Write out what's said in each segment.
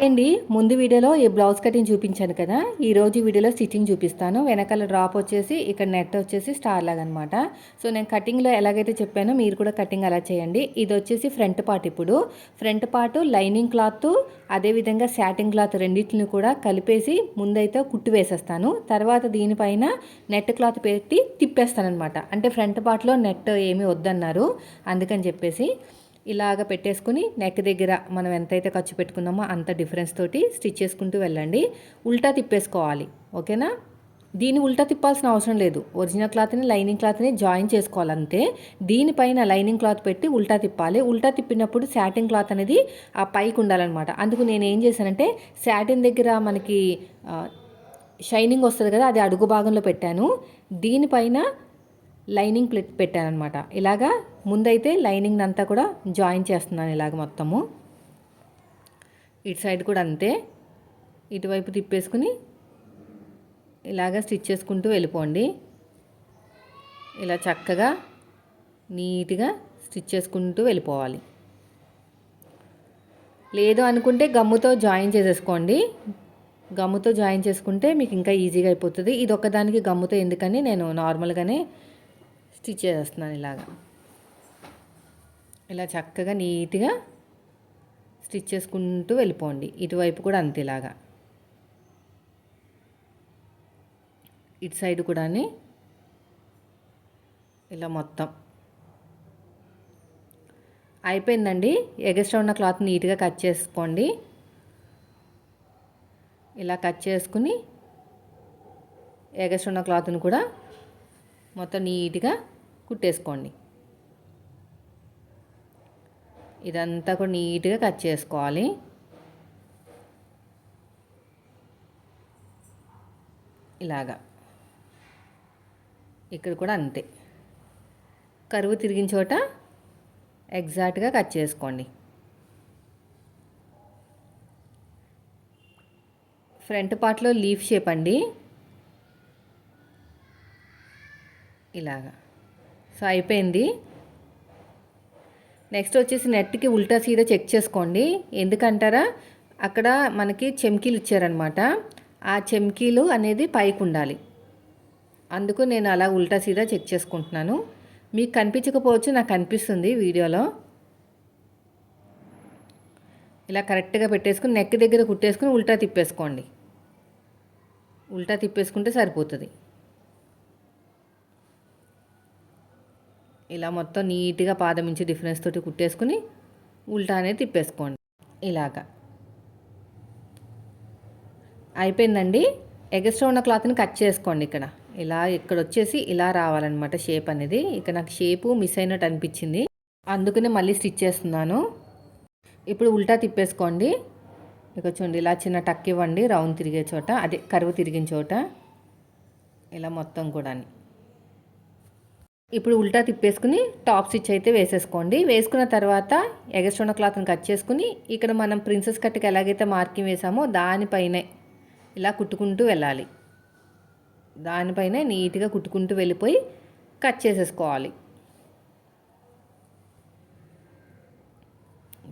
అండి ముందు వీడియోలో ఈ బ్లౌజ్ కటింగ్ చూపించాను కదా. ఈ రోజు వీడియోలో స్టిచ్చింగ్ చూపిస్తాను. వెనకాల డ్రాప్ వచ్చేసి ఇక్కడ నెట్ వచ్చేసి స్టార్ లాగా అనమాట సో నేను కటింగ్లో ఎలాగైతే చెప్పానో మీరు కూడా కటింగ్ అలా చేయండి. ఇది వచ్చేసి ఫ్రంట్ పార్ట్ ఇప్పుడు. ఫ్రంట్ పార్ట్ లైనింగ్ క్లాత్ అదేవిధంగా శాటింగ్ క్లాత్ రెండింటిని కూడా కలిపేసి ముందైతే కుట్టు వేసేస్తాను. తర్వాత దీనిపైన నెట్ క్లాత్ పెట్టి తిప్పేస్తాను అనమాట అంటే ఫ్రంట్ పార్ట్లో నెట్ ఏమీ వద్దన్నారు. అందుకని చెప్పేసి ఇలాగ పెట్టేసుకుని నెక్ దగ్గర మనం ఎంతైతే ఖర్చు పెట్టుకున్నామో అంత డిఫరెన్స్ తోటి స్టిచ్ చేసుకుంటూ వెళ్ళండి. ఉల్టా తిప్పేసుకోవాలి. ఓకేనా? దీన్ని ఉల్టా తిప్పాల్సిన అవసరం లేదు. ఒరిజినల్ క్లాత్ని లైనింగ్ క్లాత్ని జాయిన్ చేసుకోవాలంతే. దీనిపైన లైనింగ్ క్లాత్ పెట్టి ఉల్టా తిప్పాలి. ఉల్టా తిప్పినప్పుడు శాటిన్ క్లాత్ అనేది ఆ పైకి ఉండాలన్నమాట. అందుకు నేను ఏం చేశానంటే శాటిన్ దగ్గర మనకి షైనింగ్ వస్తుంది కదా అది అడుగు భాగంలో పెట్టాను. దీనిపైన లైనింగ్ ప్లెట్ పెట్టాను అనమాట ఇలాగా ముందైతే లైనింగ్ అంతా కూడా జాయిన్ చేస్తున్నాను ఇలాగ మొత్తము. ఇటు సైడ్ కూడా అంతే. ఇటువైపు తిప్పేసుకుని ఇలాగ స్టిచ్ చేసుకుంటూ వెళ్ళిపోండి. ఇలా చక్కగా నీట్గా స్టిచ్ చేసుకుంటూ వెళ్ళిపోవాలి. లేదు అనుకుంటే గమ్ముతో జాయిన్ చేసేసుకోండి. గమ్ముతో జాయిన్ చేసుకుంటే మీకు ఇంకా ఈజీగా అయిపోతుంది. ఇది ఒకదానికి గమ్ముతో ఎందుకని నేను నార్మల్గానే స్టిచ్ చేస్తున్నాను ఇలాగా. ఇలా చక్కగా నీట్గా స్టిచ్ చేసుకుంటూ వెళ్ళిపోండి. ఇటువైపు కూడా అంతేలాగా ఇటు సైడ్ కూడా ఇలా మొత్తం. అయిపోయిందండి. ఎగస్ట్రా ఉన్న క్లాత్ నీట్గా కట్ చేసుకోండి. ఇలా కట్ చేసుకుని ఎగస్ట్రా ఉన్న క్లాత్ని కూడా మొత్తం నీట్గా కుట్టేసుకోండి. ఇదంతా కూడా నీట్గా కట్ చేసుకోవాలి. ఇలాగా. ఇక్కడ కూడా అంతే. కరువు తిరిగిన చోట ఎగ్జాక్ట్గా కట్ చేసుకోండి. ఫ్రంట్ పార్ట్లో లీఫ్ షేప్ అండి. ఇలాగా. సో అయిపోయింది. నెక్స్ట్ వచ్చేసి నెట్కి ఉల్టా సీదా చెక్ చేసుకోండి. ఎందుకంటారా? అక్కడ మనకి చెమ్కీలు ఇచ్చారనమాట. ఆ చెమ్కీలు అనేది పైకి ఉండాలి. అందుకు నేను అలా ఉల్టా సీదా చెక్ చేసుకుంటున్నాను. మీకు కనిపించకపోవచ్చు నాకు కనిపిస్తుంది వీడియోలో. ఇలా కరెక్ట్గా పెట్టేసుకుని నెక్ దగ్గర కుట్టేసుకుని ఉల్టా తిప్పేసుకోండి. ఉల్టా తిప్పేసుకుంటే సరిపోతుంది. ఇలా మొత్తం నీట్గా పాదం నుంచి డిఫరెన్స్ తోటి కుట్టేసుకుని ఉల్టా అనేది తిప్పేసుకోండి. ఇలాగా. అయిపోయిందండి. ఎగస్ట్రా ఉన్న క్లాత్ని కట్ చేసుకోండి ఇక్కడ. ఇలా ఇక్కడ వచ్చేసి ఇలా రావాలన్నమాట షేప్ అనేది. ఇక్కడ నాకు షేపు మిస్ అయినట్టు అనిపించింది. అందుకనే మళ్ళీ స్టిచ్ చేస్తున్నాను. ఇప్పుడు ఉల్టా తిప్పేసుకోండి. ఇక చూడండి ఇలా చిన్న టక్ ఇవ్వండి. రౌండ్ తిరిగే చోట అదే కరువు తిరిగిన చోట. ఇలా మొత్తం కూడా ఇప్పుడు ఉల్టా తిప్పేసుకుని టాప్ స్టిచ్ అయితే వేసేసుకోండి. వేసుకున్న తర్వాత ఎగస్ట్రోన క్లాత్ని కట్ చేసుకుని ఇక్కడ మనం ప్రిన్సెస్ కట్కి ఎలాగైతే మార్కింగ్ వేసామో దానిపైనే ఇలా కుట్టుకుంటూ వెళ్ళాలి. దానిపైనే నీట్గా కుట్టుకుంటూ వెళ్ళిపోయి కట్ చేసేసుకోవాలి.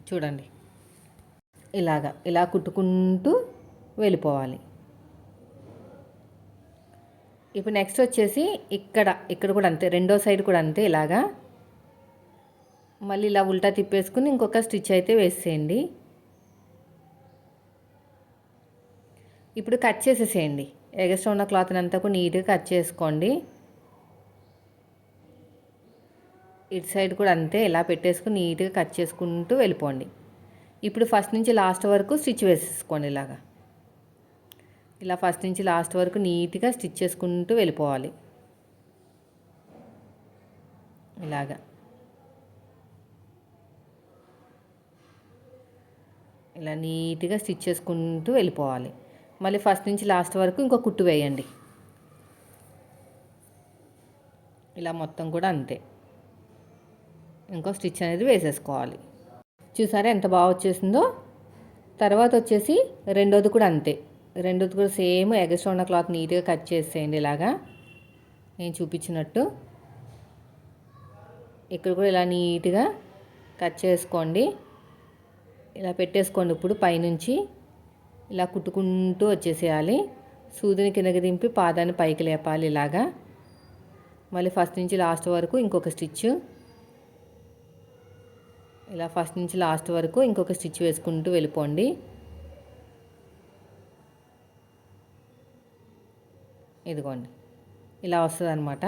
చూడండి. ఇలాగా ఇలా కుట్టుకుంటూ వెళ్ళిపోవాలి. ఇప్పుడు నెక్స్ట్ వచ్చేసి ఇక్కడ ఇక్కడ కూడా అంతే రెండో సైడ్ కూడా అంతే ఇలాగా. మళ్ళీ ఇలా ఉల్టా తిప్పేసుకుని ఇంకొక స్టిచ్ అయితే వేసేయండి. ఇప్పుడు కట్ చేసేసేయండి. ఎగస్ట్రా ఉన్న క్లాత్ని అంతా కూడా నీట్గా కట్ చేసుకోండి. ఇటు సైడ్ కూడా అంతే ఇలా పెట్టేసుకుని నీట్గా కట్ చేసుకుంటూ వెళ్ళిపోండి. ఇప్పుడు ఫస్ట్ నుంచి లాస్ట్ వరకు స్టిచ్ వేసేసుకోండి ఇలాగా. ఇలా ఫస్ట్ నుంచి లాస్ట్ వరకు నీట్గా స్టిచ్ చేసుకుంటూ వెళ్ళిపోవాలి. ఇలాగా. ఇలా నీట్గా స్టిచ్ చేసుకుంటూ వెళ్ళిపోవాలి. మళ్ళీ ఫస్ట్ నుంచి లాస్ట్ వరకు ఇంకో కుట్టు వేయండి. ఇలా మొత్తం కూడా అంతే. ఇంకో స్టిచ్ అనేది వేసేసుకోవాలి. చూసారా ఎంత బాగా వచ్చేసిందో? తర్వాత వచ్చేసి రెండోది కూడా అంతే. రెండోది కూడా సేమ్ ఎగస్ట్రా ఉన్న క్లాత్ నీట్గా కట్ చేసేయండి ఇలాగా. నేను చూపించినట్టు. ఇక్కడ కూడా ఇలా నీట్గా కట్ చేసుకోండి. ఇలా పెట్టేసుకోండి ఇప్పుడు పైనుంచి. ఇలా కుట్టుకుంటూ వచ్చేసేయాలి. సూదిని కిందకి దింపి పాదాన్ని పైకి లేపాలి ఇలాగా. మళ్ళీ ఫస్ట్ నుంచి లాస్ట్ వరకు ఇంకొక స్టిచ్. ఇలా ఫస్ట్ నుంచి లాస్ట్ వరకు ఇంకొక స్టిచ్ వేసుకుంటూ వెళ్ళిపోండి. ఇదిగోండి. ఇలా వస్తుంది అనమాట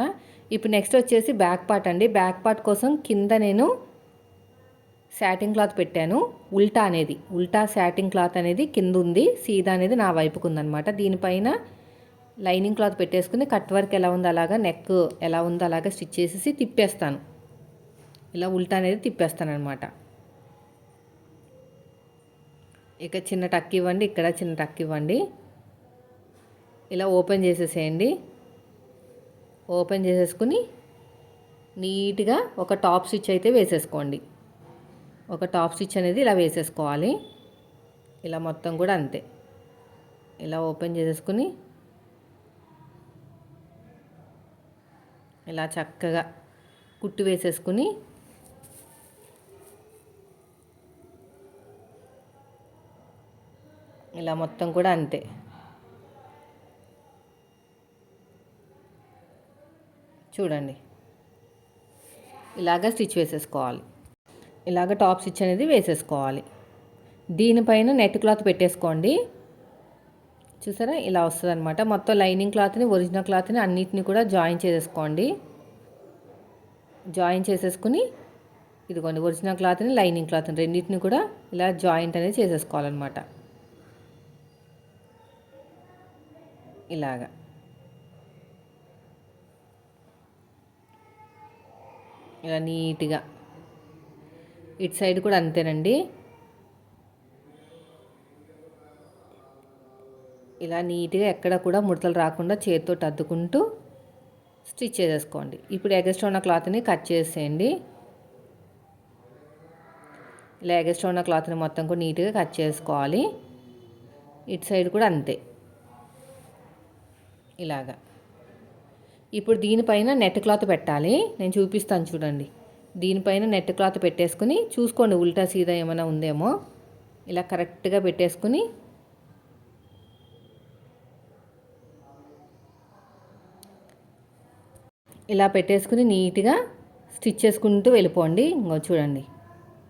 ఇప్పుడు నెక్స్ట్ వచ్చేసి బ్యాక్ పార్ట్ అండి. బ్యాక్ పార్ట్ కోసం కింద నేను శాటింగ్ క్లాత్ పెట్టాను. ఉల్టా అనేది ఉల్టా శాటింగ్ క్లాత్ అనేది కింద ఉంది. సీదా అనేది నా వైపుకు ఉందనమాట దీనిపైన లైనింగ్ క్లాత్ పెట్టేసుకుని కట్ వర్క్ ఎలా ఉందో అలాగా నెక్ ఎలా ఉందో అలాగా స్టిచ్ చేసేసి తిప్పేస్తాను. ఇలా ఉల్టా అనేది తిప్పేస్తాను అనమాట ఇక చిన్న టక్ ఇవ్వండి ఇక్కడ చిన్న టక్ ఇవ్వండి. ఇలా ఓపెన్ చేసేసేయండి. ఓపెన్ చేసేసుకుని నీట్గా ఒక టాప్ స్టిచ్ అయితే వేసేసుకోండి. ఒక టాప్ స్టిచ్ అనేది ఇలా వేసేసుకోవాలి. ఇలా మొత్తం కూడా అంతే. ఇలా ఓపెన్ చేసేసుకుని ఇలా చక్కగా కుట్టు వేసేసుకుని ఇలా మొత్తం కూడా అంతే. చూడండి. ఇలాగ స్టిచ్ వేసేసుకోవాలి. ఇలాగ టాప్ స్టిచ్ అనేది వేసేసుకోవాలి. దీనిపైన నెట్ క్లాత్ పెట్టేసుకోండి. చూసారా? ఇలా వస్తుంది అనమాట మొత్తం లైనింగ్ క్లాత్ని ఒరిజినల్ క్లాత్ని అన్నిటిని కూడా జాయిన్ చేసేసుకోండి. జాయిన్ చేసేసుకుని ఇదిగోండి ఒరిజినల్ క్లాత్ని లైనింగ్ క్లాత్ని రెండింటిని కూడా ఇలా జాయింట్ అనేది చేసేసుకోవాలన్నమాట. ఇలాగా. ఇలా నీట్గా. ఇటు సైడ్ కూడా అంతేనండి. ఇలా నీట్గా ఎక్కడ కూడా ముడతలు రాకుండా చేతితో అద్దుకుంటూ స్టిచ్ చేసేసుకోండి. ఇప్పుడు ఎగస్ట్రా ఉన్న క్లాత్ని కట్ చేసేయండి. ఇలా ఎగస్ట్రా ఉన్న క్లాత్ని మొత్తం కూడా నీట్గా కట్ చేసుకోవాలి. ఇటు సైడ్ కూడా అంతే. ఇలాగా. ఇప్పుడు దీనిపైన నెట్ క్లాత్ పెట్టాలి. నేను చూపిస్తాను చూడండి. దీనిపైన నెట్ క్లాత్ పెట్టేసుకుని చూసుకోండి ఉల్టా సీదా ఏమైనా ఉందేమో. ఇలా కరెక్ట్గా పెట్టేసుకుని ఇలా పెట్టేసుకుని నీట్గా స్టిచ్ చేసుకుంటూ వెళ్ళిపోండి. ఇంకో చూడండి.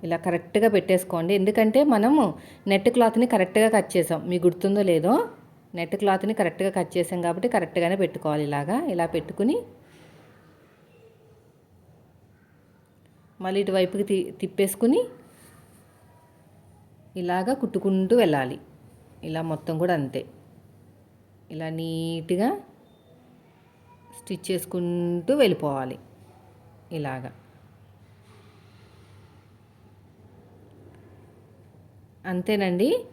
ఇలా కరెక్ట్గా పెట్టేసుకోండి. ఎందుకంటే మనము నెట్ క్లాత్ని కరెక్ట్గా కట్ చేసాం. మీకు గుర్తుందో లేదో నెట్ క్లాత్ని కరెక్ట్గా కట్ చేసాం కాబట్టి కరెక్ట్గానే పెట్టుకోవాలి ఇలాగా. ఇలా పెట్టుకుని మళ్ళీ ఇటువైపుకి తి తిప్పేసుకుని ఇలాగా కుట్టుకుంటూ వెళ్ళాలి. ఇలా మొత్తం కూడా అంతే. ఇలా నీట్గా స్టిచ్ చేసుకుంటూ వెళ్ళిపోవాలి. ఇలాగా. అంతేనండి.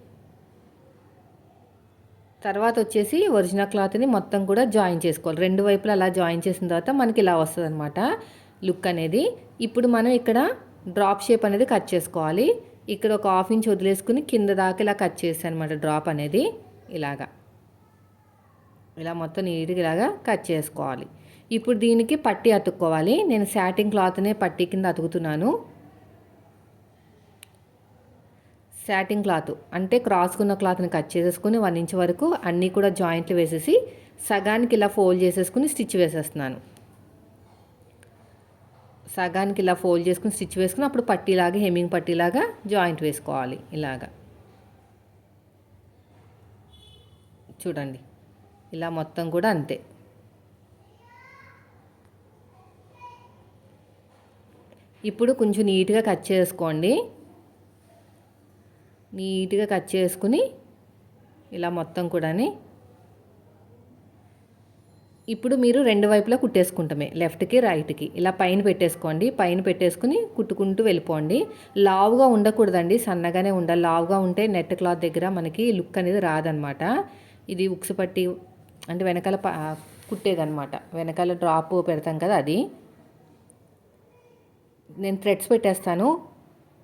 తర్వాత వచ్చేసి ఒరిజినల్ క్లాత్ని మొత్తం కూడా జాయిన్ చేసుకోవాలి. రెండు వైపులా అలా జాయిన్ చేసిన తర్వాత మనకి ఇలా వస్తుంది అనమాట లుక్ అనేది. ఇప్పుడు మనం ఇక్కడ డ్రాప్ షేప్ అనేది కట్ చేసుకోవాలి. ఇక్కడ ఒక హాఫ్ ఇంచ్ వదిలేసుకుని కింద దాకా ఇలా కట్ చేస్తాను అనమాట డ్రాప్ అనేది ఇలాగా. ఇలా మొత్తం నీట్గా ఇలాగా కట్ చేసుకోవాలి. ఇప్పుడు దీనికి పట్టి అతుక్కోవాలి. నేను శాటింగ్ క్లాత్నే పట్టి కింద అతుకుతున్నాను. శాటింగ్ క్లాత్ అంటే క్రాస్కున్న క్లాత్ని కట్ చేసేసుకుని వన్ ఇంచ్ వరకు అన్నీ కూడా జాయింట్లు వేసేసి సగానికి ఇలా ఫోల్డ్ చేసేసుకుని స్టిచ్ వేసేస్తున్నాను. సగానికి ఇలా ఫోల్డ్ చేసుకుని స్టిచ్ వేసుకుని అప్పుడు పట్టీలాగా హెమ్మింగ్ పట్టీలాగా జాయింట్ వేసుకోవాలి ఇలాగా. చూడండి ఇలా మొత్తం కూడా అంతే. ఇప్పుడు కొంచెం నీట్గా కట్ చేసుకోండి. నీట్గా కట్ చేసుకుని ఇలా మొత్తం కూడాని ఇప్పుడు మీరు రెండు వైపులా కుట్టేసుకుంటామే లెఫ్ట్కి రైట్కి. ఇలా పైన పెట్టేసుకోండి పైన పెట్టేసుకుని కుట్టుకుంటూ వెళ్ళిపోండి. లావుగా ఉండకూడదండి సన్నగానే ఉండాలి లావుగా ఉంటే నెట్ క్లాత్ దగ్గర మనకి లుక్ అనేది రాదనమాట. ఇది ఉక్సు పట్టి అంటే వెనకాల కుట్టేదనమాట. వెనకాల డ్రాప్ పెడతాం కదా అది. నేను థ్రెడ్స్ పెట్టేస్తాను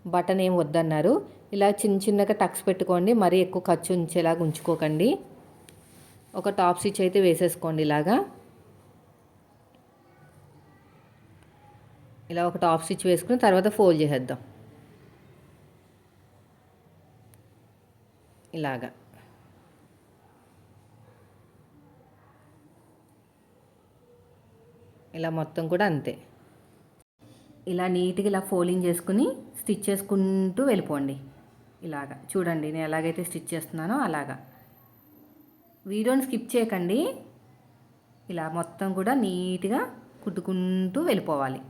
బటన్ ఏం వద్దన్నారు. ఇలా చిన్న చిన్నగా టక్స్ పెట్టుకోండి. మరీ ఎక్కువ ఖర్చు ఉంచేలాగా ఉంచుకోకండి. ఒక టాప్ స్టిచ్ అయితే వేసేసుకోండి ఇలాగా. ఇలా ఒక టాప్ స్టిచ్ వేసుకుని తర్వాత ఫోల్డ్ చేసేద్దాం. ఇలాగా. ఇలా మొత్తం కూడా అంతే. ఇలా నీట్గా ఇలా ఫోల్డింగ్ చేసుకుని స్టిచ్ చేసుకుంటూ వెళ్ళిపోండి. ఇలాగా. చూడండి నేను ఎలాగైతే స్టిచ్ చేస్తున్నానో అలాగా. వీడియోని స్కిప్ చేయకండి. ఇలా మొత్తం కూడా నీట్గా కుట్టుకుంటూ వెళ్ళిపోవాలి.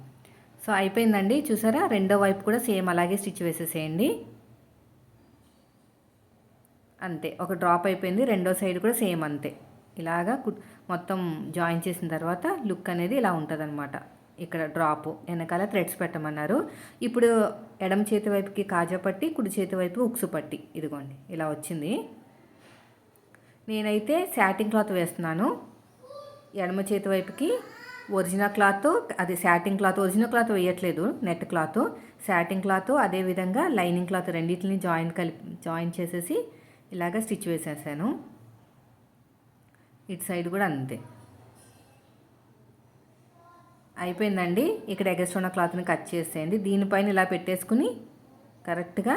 సో అయిపోయిందండి. చూసారా? రెండో వైపు కూడా సేమ్ అలాగే స్టిచ్ వేసేసేయండి. అంతే. ఒక డ్రాప్ అయిపోయింది. రెండో సైడ్ కూడా సేమ్ అంతే. ఇలాగా మొత్తం జాయిన్ చేసిన తర్వాత లుక్ అనేది ఇలా ఉంటుందన్నమాట. ఇక్కడ డ్రాప్ వెనకాల థ్రెడ్స్ పెట్టమన్నారు. ఇప్పుడు ఎడమ చేతి వైపుకి కాజా పట్టి కుడి చేతి వైపు ఉక్సు పట్టి. ఇదిగోండి ఇలా వచ్చింది. నేనైతే శాటింగ్ క్లాత్ వేస్తున్నాను. ఎడమ చేతి వైపుకి ఒరిజినల్ క్లాత్ అది శాటింగ్ క్లాత్ ఒరిజినల్ క్లాత్ వేయట్లేదు నెట్ క్లాత్ శాటింగ్ క్లాత్ అదేవిధంగా లైనింగ్ క్లాత్ రెండింటిని జాయిన్ కలిపి జాయిన్ చేసేసి ఇలాగ స్టిచ్ వేసేసాను. ఇటు సైడ్ కూడా అంతే. అయిపోయిందండి. ఇక్కడ ఎగస్ట్ ఉన్న క్లాత్ని కట్ చేసేయండి. దీనిపైన ఇలా పెట్టేసుకుని కరెక్ట్గా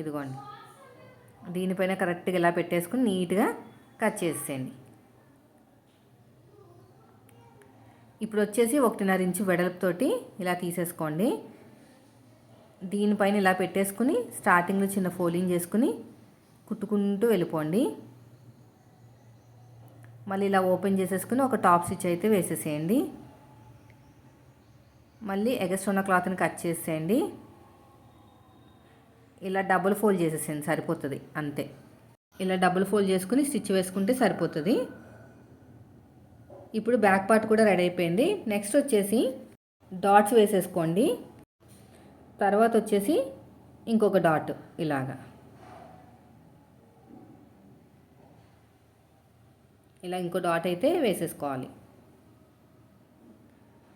ఇదిగోండి. దీనిపైన కరెక్ట్గా ఇలా పెట్టేసుకుని నీట్గా కట్ చేసేయండి. ఇప్పుడు వచ్చేసి ఒకటిన్నర ఇంచు వెడల్పుతోటి ఇలా తీసేసుకోండి. దీనిపైన ఇలా పెట్టేసుకుని స్టార్టింగ్లో చిన్న ఫోల్డింగ్ చేసుకుని కుట్టుకుంటూ వెళ్ళిపోండి. మళ్ళీ ఇలా ఓపెన్ చేసేసుకుని ఒక టాప్ స్టిచ్ అయితే వేసేసేయండి. మళ్ళీ ఎగస్ట్ ఉన్న క్లాత్ని కట్ చేసేయండి. ఇలా డబుల్ ఫోల్డ్ చేసేసేయండి సరిపోతుంది. అంతే. ఇలా డబుల్ ఫోల్డ్ చేసుకుని స్టిచ్ వేసుకుంటే సరిపోతుంది. ఇప్పుడు బ్యాక్ పార్ట్ కూడా రెడీ అయిపోయింది. నెక్స్ట్ వచ్చేసి డాట్స్ వేసేసుకోండి. తర్వాత వచ్చేసి ఇంకొక డాట్ ఇలాగా. ఇలా ఇంకో డాట్ అయితే వేసేసుకోవాలి.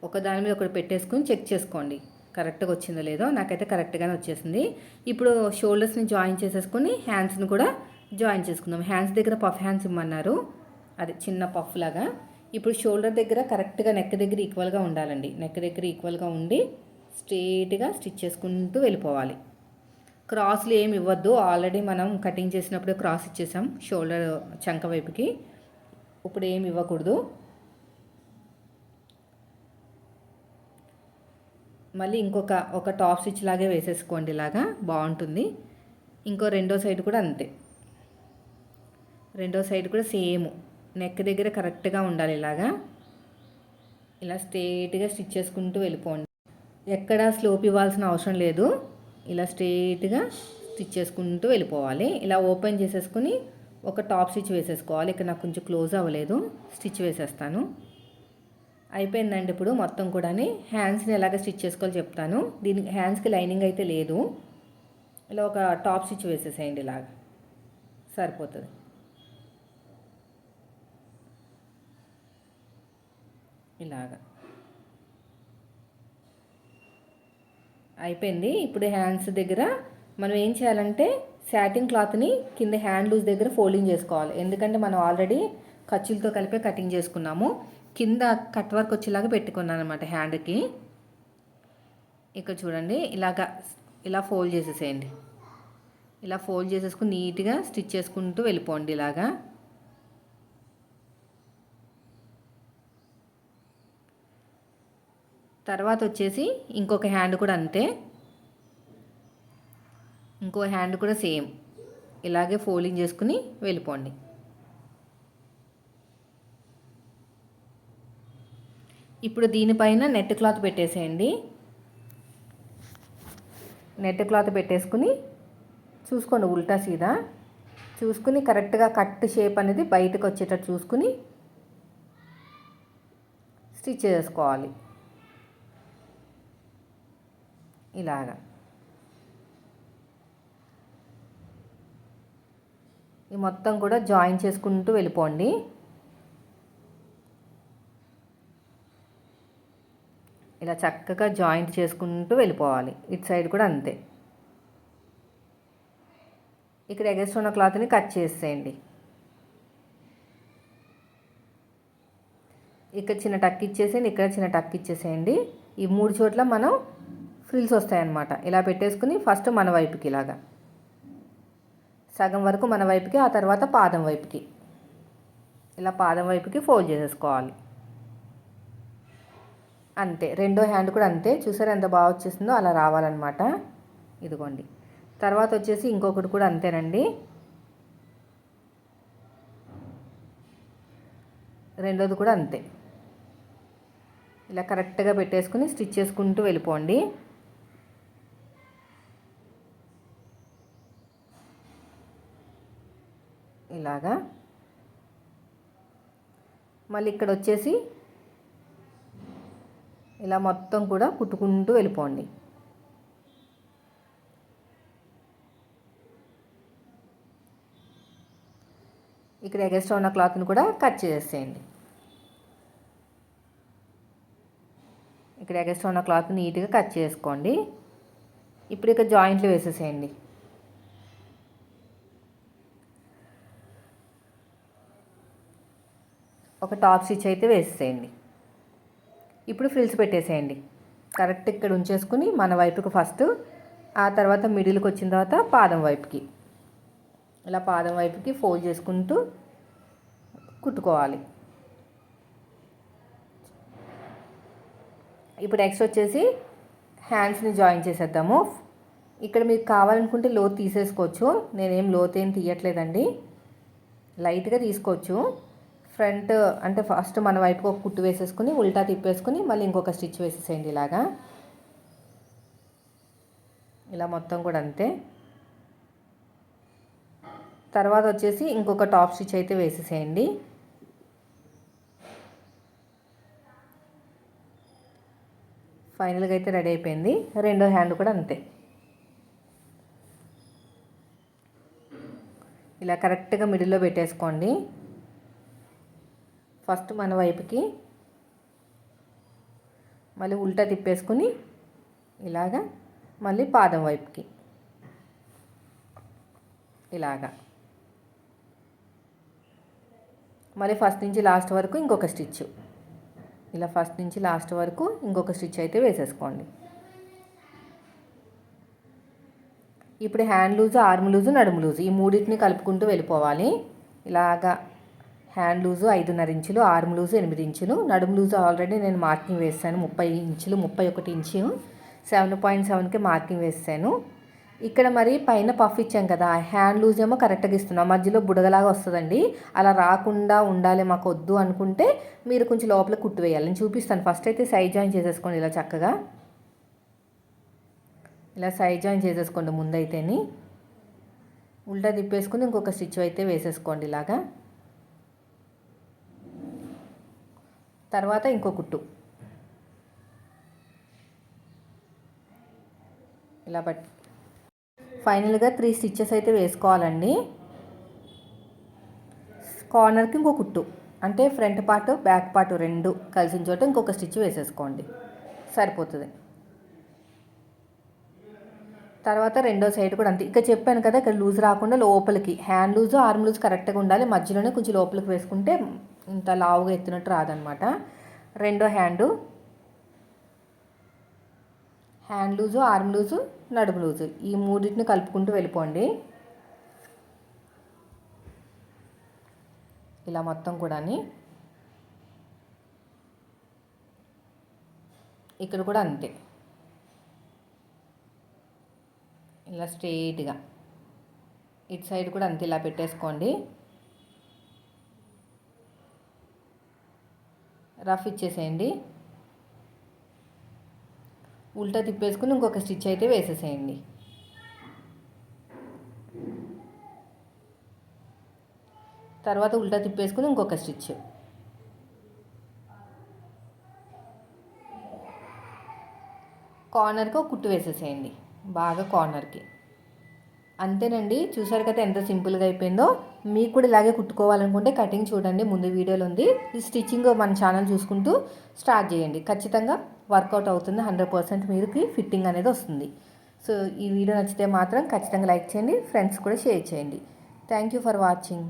ఒక దాని మీద ఒకటి పెట్టేసుకుని చెక్ చేసుకోండి. కరెక్ట్గా వచ్చిందో లేదో? నాకైతే కరెక్ట్గానే వచ్చేసింది. ఇప్పుడు షోల్డర్స్ని జాయిన్ చేసేసుకుని హ్యాండ్స్ని కూడా జాయిన్ చేసుకుందాం. హ్యాండ్స్ దగ్గర పఫ్ హ్యాండ్స్ ఇమ్మన్నారు. అది చిన్న పఫ్ లాగా. ఇప్పుడు షోల్డర్ దగ్గర కరెక్ట్గా నెక్ దగ్గర ఈక్వల్గా ఉండాలండి. నెక్ దగ్గర ఈక్వల్గా ఉండి స్ట్రేట్గా స్టిచ్ చేసుకుంటూ వెళ్ళిపోవాలి. క్రాస్లు ఏమి ఇవ్వద్దు. ఆల్రెడీ మనం కటింగ్ చేసినప్పుడే క్రాస్ ఇచ్చేసాం షోల్డర్ చంక వైపుకి. ఇప్పుడు ఏమి ఇవ్వకూడదు. మళ్ళీ ఇంకొక ఒక టాప్ స్టిచ్ లాగే వేసేసుకోండి ఇలాగా బాగుంటుంది. ఇంకో రెండో సైడ్ కూడా అంతే. రెండో సైడ్ కూడా సేమ్. నెక్ దగ్గర కరెక్ట్గా ఉండాలి ఇలాగా. ఇలా స్ట్రేట్గా స్టిచ్ చేసుకుంటూ వెళ్ళిపోండి. ఎక్కడ స్లోప్ ఇవ్వాల్సిన అవసరం లేదు. ఇలా స్ట్రేట్గా స్టిచ్ చేసుకుంటూ వెళ్ళిపోవాలి. ఇలా ఓపెన్ చేసేసుకుని ఒక టాప్ స్టిచ్ వేసేసుకోవాలి. ఇక్కడ నాకు కొంచెం క్లోజ్ అవ్వలేదు. స్టిచ్ వేసేస్తాను. అయిపోయిందండి ఇప్పుడు మొత్తం కూడా హ్యాండ్స్ని ఎలాగ స్టిచ్ చేసుకోవాలో చెప్తాను. దీనికి హ్యాండ్స్కి లైనింగ్ అయితే లేదు. ఇలా ఒక టాప్ స్టిచ్ వేసేసేయండి ఇలాగ. సరిపోతుంది. ఇలాగా. అయిపోయింది. ఇప్పుడు హ్యాండ్స్ దగ్గర మనం ఏం చేయాలంటే శాటిన్ క్లాత్ని కింద హ్యాండ్ లూజ్ దగ్గర ఫోల్డింగ్ చేసుకోవాలి. ఎందుకంటే మనం ఆల్రెడీ ఖర్చులతో కలిపే కటింగ్ చేసుకున్నాము. కింద కట్ వర్క్ వచ్చేలాగా పెట్టుకున్నాను అనమాట హ్యాండ్కి. ఇక్కడ చూడండి ఇలాగా ఇలా ఫోల్డ్ చేసేసేయండి. ఇలా ఫోల్డ్ చేసేసుకుని నీట్గా స్టిచ్ చేసుకుంటూ వెళ్ళిపోండి ఇలాగా. తర్వాత వచ్చేసి ఇంకొక హ్యాండ్ కూడా అంతే. ఇంకో హ్యాండ్ కూడా సేమ్. ఇలాగే ఫోల్డింగ్ చేసుకుని వెళ్ళిపోండి. ఇప్పుడు దీనిపైన నెట్ క్లాత్ పెట్టేసేయండి. నెట్ క్లాత్ పెట్టేసుకుని చూసుకోండి ఉల్టా సీదా. చూసుకుని కరెక్ట్గా కట్ షేప్ అనేది బయటకు వచ్చేటట్టు చూసుకుని స్టిచ్ చేసుకోవాలి. ఇలాగా. ఈ మొత్తం కూడా జాయిన్ చేసుకుంటూ వెళ్ళిపోండి. ఇలా చక్కగా జాయింట్ చేసుకుంటూ వెళ్ళిపోవాలి. ఇటు సైడ్ కూడా అంతే. ఇక్కడ ఎగస్ట్ ఉన్న క్లాత్ని కట్ చేసేయండి. ఇక్కడ చిన్న టక్ ఇచ్చేసేయండి ఇక్కడ చిన్న టక్ ఇచ్చేసేయండి. ఈ మూడు చోట్ల మనం ఫ్రిల్స్ వస్తాయన్నమాట. ఇలా పెట్టేసుకుని ఫస్ట్ మన వైపుకి ఇలాగా. సగం వరకు మన వైపుకి ఆ తర్వాత పాదం వైపుకి. ఇలా పాదం వైపుకి ఫోల్డ్ చేసేసుకోవాలి. అంతే. రెండో హ్యాండ్ కూడా అంతే. చూసారు ఎంత బాగా వచ్చేసిందో? అలా రావాలన్నమాట. ఇదిగోండి. తర్వాత వచ్చేసి ఇంకొకటి కూడా అంతేనండి. రెండోది కూడా అంతే. ఇలా కరెక్ట్గా పెట్టేసుకుని స్టిచ్ చేసుకుంటూ వెళ్ళిపోండి. ఇలాగా. మళ్ళీ ఇక్కడ వచ్చేసి ఇలా మొత్తం కూడా కుట్టుకుంటూ వెళ్ళిపోండి. ఇక్కడ ఎగస్ట్రా ఉన్న క్లాత్ని కూడా కట్ చేసేయండి. ఇక్కడ ఎగస్ట్రా ఉన్న క్లాత్ నీట్గా కట్ చేసుకోండి. ఇప్పుడు ఇక జాయింట్లు వేసేసేయండి. ఒక టాప్ స్టిచ్ అయితే వేసేసేయండి. ఇప్పుడు ఫ్రిల్స్ పెట్టేసేయండి. కరెక్ట్ ఇక్కడ ఉంచేసుకుని మన వైపుకి ఫస్ట్ ఆ తర్వాత మిడిల్కి వచ్చిన తర్వాత పాదం వైపుకి. ఇలా పాదం వైపుకి ఫోల్డ్ చేసుకుంటూ కుట్టుకోవాలి. ఇప్పుడు నెక్స్ట్ వచ్చేసి హ్యాండ్స్ని జాయిన్ చేసేద్దాము. ఇక్కడ మీకు కావాలనుకుంటే లోతు తీసేసుకోవచ్చు. నేనేం లోతు ఏం తీయట్లేదండి. లైట్గా తీసుకోవచ్చు. ఫ్రంట్ అంటే ఫస్ట్ మన వైపుకి ఒక కుట్టు వేసేసుకుని ఉల్టా తిప్పేసుకుని మళ్ళీ ఇంకొక స్టిచ్ వేసేసేయండి ఇలాగా. ఇలా మొత్తం కూడా అంతే. తర్వాత వచ్చేసి ఇంకొక టాప్ స్టిచ్ అయితే వేసేసేయండి. ఫైనల్గా అయితే రెడీ అయిపోయింది. రెండో హ్యాండ్ కూడా అంతే. ఇలా కరెక్ట్గా మిడిల్లో పెట్టేసుకోండి. ఫస్ట్ మన వైపుకి మళ్ళీ ఉల్టా తిప్పేసుకుని ఇలాగా మళ్ళీ పాదం వైపుకి. ఇలాగా. మళ్ళీ ఫస్ట్ నుంచి లాస్ట్ వరకు ఇంకొక స్టిచ్. ఇలా ఫస్ట్ నుంచి లాస్ట్ వరకు ఇంకొక స్టిచ్ అయితే వేసేసుకోండి. ఇప్పుడు హ్యాండ్ లూజు ఆర్మ్ లూజు నడుము లూజు ఈ మూడింటిని కలుపుకుంటూ వెళ్ళిపోవాలి. ఇలాగా. హ్యాండ్ లూజు ఐదున్నర ఇంచులు ఆర్మ్ లూజు ఎనిమిది ఇంచులు. నడుము లూజు ఆల్రెడీ నేను మార్కింగ్ వేసాను ముప్పై ఇంచులు ముప్పై ఒకటి ఇంచు. సెవెన్ పాయింట్ సెవెన్కి మార్కింగ్ వేసాను. ఇక్కడ మరి పైన పఫ్ ఇచ్చాం కదా హ్యాండ్ లూజ్ ఏమో కరెక్ట్గా ఇస్తున్నాం. మధ్యలో బుడగలాగా వస్తుందండి. అలా రాకుండా ఉండాలి మాకు వద్దు అనుకుంటే మీరు కొంచెం లోపల కుట్టు వేయాలి. నేను చూపిస్తాను. ఫస్ట్ అయితే సైడ్ జాయిన్ చేసేసుకోండి ఇలా చక్కగా. ఇలా సైడ్ జాయిన్ చేసేసుకోండి ముందైతేని. ఉల్టా తిప్పేసుకుని ఇంకొక స్టిచ్ అయితే వేసేసుకోండి ఇలాగా. తర్వాత ఇంకో కుట్టు. ఇలా బట్టి ఫైనల్గా త్రీ స్టిచ్చెస్ అయితే వేసుకోవాలండి. కార్నర్కి ఇంకో కుట్టు. అంటే ఫ్రంట్ పార్ట్ బ్యాక్ పార్ట్ రెండు కలిసిన చోట ఇంకొక స్టిచ్ వేసేసుకోండి. సరిపోతుంది. తర్వాత రెండో సైడ్ కూడా అంతే. ఇక చెప్పాను కదా ఇక్కడ లూజ్ రాకుండా లోపలికి హ్యాండ్ లూజ్ ఆర్మ్ లూజ్ కరెక్ట్గా ఉండాలి. మధ్యలోనే కొంచెం లోపలికి వేసుకుంటే ఇంత లావుగా ఎత్తినట్టు రాదనమాట. రెండో hand. Hand loose arm loose నడుము లూజు. ఈ మూడింటిని కలుపుకుంటూ వెళ్ళిపోండి. ఇలా మొత్తం కూడా ఇక్కడ కూడా అంతే. ఇలా స్ట్రెయిట్గా. ఇటు సైడ్ కూడా అంతే ఇలా పెట్టేసుకోండి. రఫ్ ఇచ్చేసేయండి. ఉల్టా తిప్పేసుకుని ఇంకొక స్టిచ్ అయితే వేసేసేయండి. తర్వాత ఉల్టా తిప్పేసుకుని ఇంకొక స్టిచ్. కార్నర్కి ఒక కుట్టు వేసేసేయండి. బాగా కార్నర్కి. అంతేనండి. చూసారు కదా ఎంత సింపుల్గా అయిపోయిందో. మీకు కూడా ఇలాగే కుట్టుకోవాలనుకుంటే కటింగ్ చూడండి ముందు వీడియోలో ఉంది. ఈ స్టిచ్చింగ్ మన ఛానల్ చూసుకుంటూ స్టార్ట్ చేయండి. ఖచ్చితంగా వర్కౌట్ అవుతుంది హండ్రెడ్ పర్సెంట్ మీరుకి ఫిట్టింగ్ అనేది వస్తుంది. సో ఈ వీడియో నచ్చితే మాత్రం ఖచ్చితంగా లైక్ చేయండి ఫ్రెండ్స్ కూడా షేర్ చేయండి. Thank you for watching.